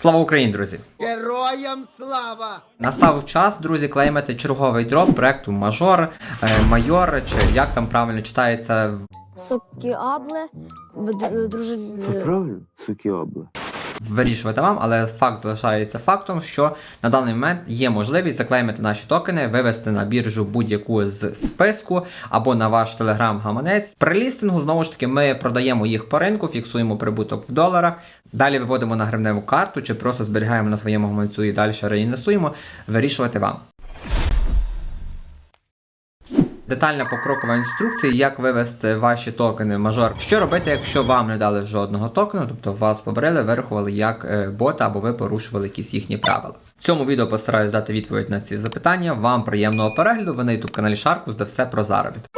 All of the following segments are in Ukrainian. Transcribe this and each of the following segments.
Слава Україні, друзі! Героям слава! Настав час, друзі, клеймити черговий дроп проекту Мажор, е, Майор, чи як там правильно читається. Сукіабле. друже... Це правильно, сукіобла. Вирішувати вам, але факт залишається фактом, що на даний момент є можливість заклеймити наші токени, вивести на біржу будь-яку з списку або на ваш телеграм-гаманець. При лістингу знову ж таки ми продаємо їх по ринку, фіксуємо прибуток в доларах. Далі виводимо на гривневу карту чи просто зберігаємо на своєму гаманцю і далі реінвестуємо. Вирішувати вам. Детальна покрокова інструкція, як вивести ваші токени в мажор. Що робити, якщо вам не дали жодного токену, тобто вас побрили, вирахували як е, бота або ви порушували якісь їхні правила. В цьому відео постараюсь дати відповідь на ці запитання. Вам приємного перегляду. Ви на youtube каналі Шаркус, де все про заробіток.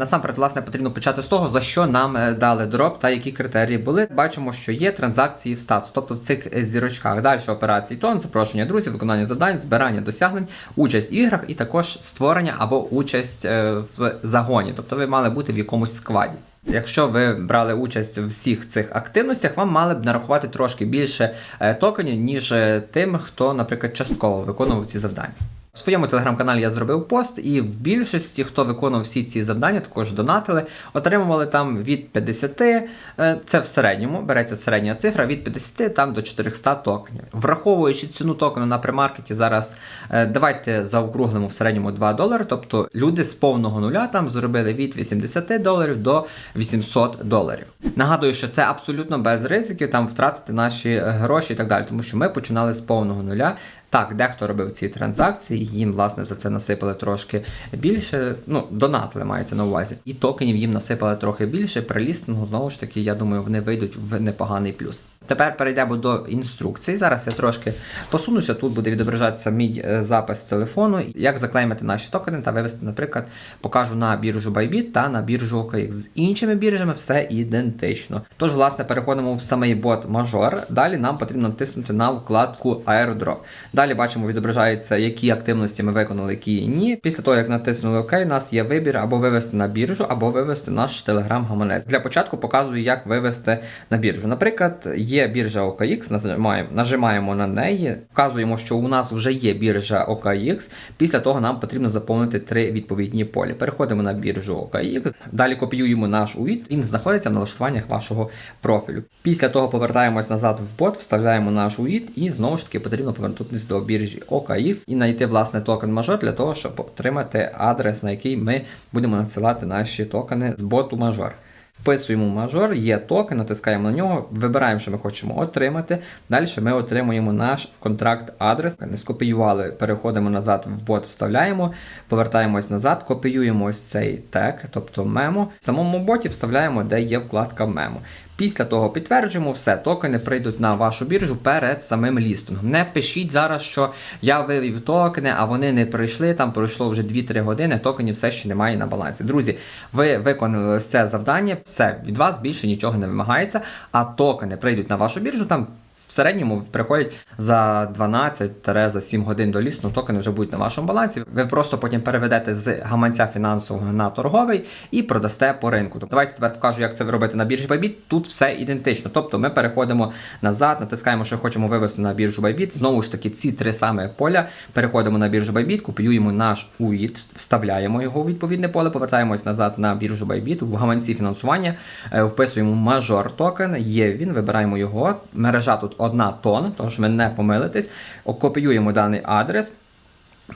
Насамперед, власне, потрібно почати з того, за що нам е, дали дроп та які критерії були. Бачимо, що є транзакції в статус, тобто в цих е, зірочках. Далі операції тон, запрошення друзів, виконання завдань, збирання досягнень, участь в іграх і також створення або участь е, в загоні. Тобто ви мали бути в якомусь складі. Якщо ви брали участь в всіх цих активностях, вам мали б нарахувати трошки більше токенів, ніж тим, хто, наприклад, частково виконував ці завдання. В своєму телеграм-каналі я зробив пост, і в більшості, хто виконував всі ці завдання, також донатили, отримували там від 50, е, це в середньому, береться середня цифра, від 50 там до 400 токенів. Враховуючи ціну токену на примаркеті, зараз е, давайте заокруглимо в середньому 2 долари. Тобто люди з повного нуля там зробили від 80 доларів до 800 доларів. Нагадую, що це абсолютно без ризиків, там втратити наші гроші і так далі, тому що ми починали з повного нуля. Так, дехто робив ці транзакції, їм, власне, за це насипали трошки більше. Ну, донатили мається на увазі. І токенів їм насипали трохи більше. При лістингу, знову ж таки, я думаю, вони вийдуть в непоганий плюс. Тепер перейдемо до інструкцій. Зараз я трошки посунуся. Тут буде відображатися мій е, запис з телефону, як заклеймити наші токени та вивести, наприклад, покажу на біржу Bybit та на біржу OKX. З іншими біржами все ідентично. Тож, власне, переходимо в самий бот Major. Далі нам потрібно натиснути на вкладку Airdrop. Далі бачимо, відображається, які активності ми виконали, які ні. Після того, як натиснули ОК, у нас є вибір або вивести на біржу, або вивести наш телеграм-гаманець. Для початку показую, як вивести на біржу. Наприклад, є біржа OKX, нажимаємо, нажимаємо на неї, вказуємо, що у нас вже є біржа OKX. Після того нам потрібно заповнити три відповідні полі. Переходимо на біржу OKX, далі копіюємо наш UID, він знаходиться в налаштуваннях вашого профілю. Після того повертаємось назад в бот, вставляємо наш UID і знову ж таки потрібно повернутися до біржі OKX і знайти власне токен мажор для того, щоб отримати адрес, на який ми будемо надсилати наші токени з боту мажор. Вписуємо мажор, є токен, натискаємо на нього, вибираємо, що ми хочемо отримати. Далі ми отримуємо наш контракт-адрес. Не скопіювали, переходимо назад в бот, вставляємо, повертаємось назад, копіюємо ось цей тег, тобто мемо. В самому боті вставляємо, де є вкладка мемо. Після того підтверджуємо, все, токени прийдуть на вашу біржу перед самим лістингом. Не пишіть зараз, що я вивів токени, а вони не прийшли. Там пройшло вже 2-3 години, токенів все ще немає на балансі. Друзі, ви виконали це завдання, все, від вас більше нічого не вимагається, а токени прийдуть на вашу біржу там. В середньому приходять за 12 за 7 годин до лісу, токени вже будуть на вашому балансі. Ви просто потім переведете з гаманця фінансового на торговий і продасте по ринку. Тобто, давайте тепер покажу, як це ви робите на біржі Bybit. Тут все ідентично. Тобто ми переходимо назад, натискаємо, що хочемо вивести на біржу Bybit. Знову ж таки, ці три саме поля. Переходимо на біржу Bybit, копіюємо наш UID, вставляємо його у відповідне поле, повертаємось назад на біржу Bybit, в гаманці фінансування, е, вписуємо мажор токен, є він, вибираємо його. Мережа тут одна тон, тож ви не помилитесь. Копіюємо даний адрес.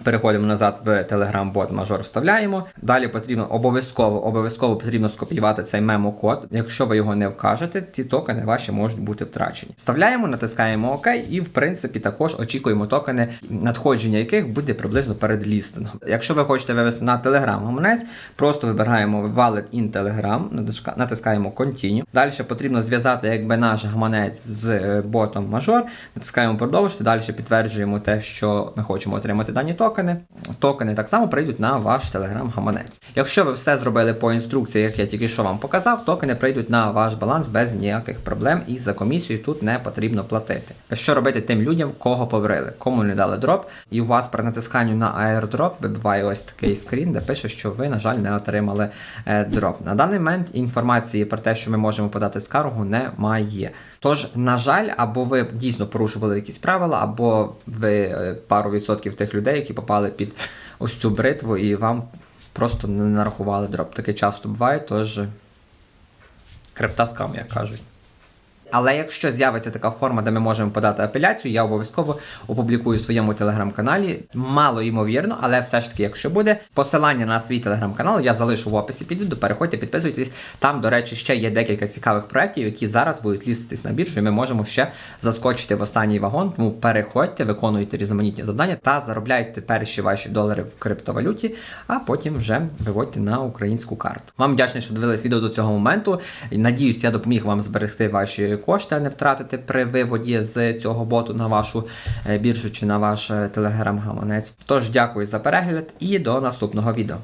Переходимо назад в Telegram-бот, мажор вставляємо. Далі потрібно обов'язково обов'язково потрібно скопіювати цей мемо-код. Якщо ви його не вкажете, ці токени ваші можуть бути втрачені. Вставляємо, натискаємо ОК і, в принципі, також очікуємо токени, надходження яких буде приблизно перед лістингом. Якщо ви хочете вивести на Telegram гаманець, просто вибираємо Wallet in Telegram, натискаємо Continue. Далі потрібно зв'язати якби наш гаманець з е, ботом мажор, натискаємо продовжити. Далі підтверджуємо те, що ми хочемо отримати дані токени. Токени. Токени так само прийдуть на ваш телеграм-гаманець. Якщо ви все зробили по інструкції, як я тільки що вам показав, токени прийдуть на ваш баланс без ніяких проблем і за комісію тут не потрібно платити. Що робити тим людям, кого побрили, кому не дали дроп, і у вас при натисканню на airdrop вибиває ось такий скрін, де пише, що ви, на жаль, не отримали е, дроп. На даний момент інформації про те, що ми можемо подати скаргу, немає. Тож, на жаль, або ви дійсно порушували якісь правила, або ви е, пару відсотків тих людей, які попали під ось цю бритву, і вам просто не нарахували дроп. Таке часто буває, тож крипта скам, як кажуть. Але якщо з'явиться така форма, де ми можемо подати апеляцію, я обов'язково опублікую в своєму телеграм-каналі. Мало ймовірно, але все ж таки, якщо буде, посилання на свій телеграм-канал я залишу в описі під відео. Переходьте, підписуйтесь. Там, до речі, ще є декілька цікавих проєктів, які зараз будуть ліститись на біржу, і ми можемо ще заскочити в останній вагон. Тому переходьте, виконуйте різноманітні завдання та заробляйте перші ваші долари в криптовалюті, а потім вже виводьте на українську карту. Вам вдячний, що дивились відео до цього моменту. Надіюсь, я допоміг вам зберегти ваші кошти, а не втратити при виводі з цього боту на вашу е, біржу чи на ваш е, телеграм-гаманець. Тож дякую за перегляд і до наступного відео.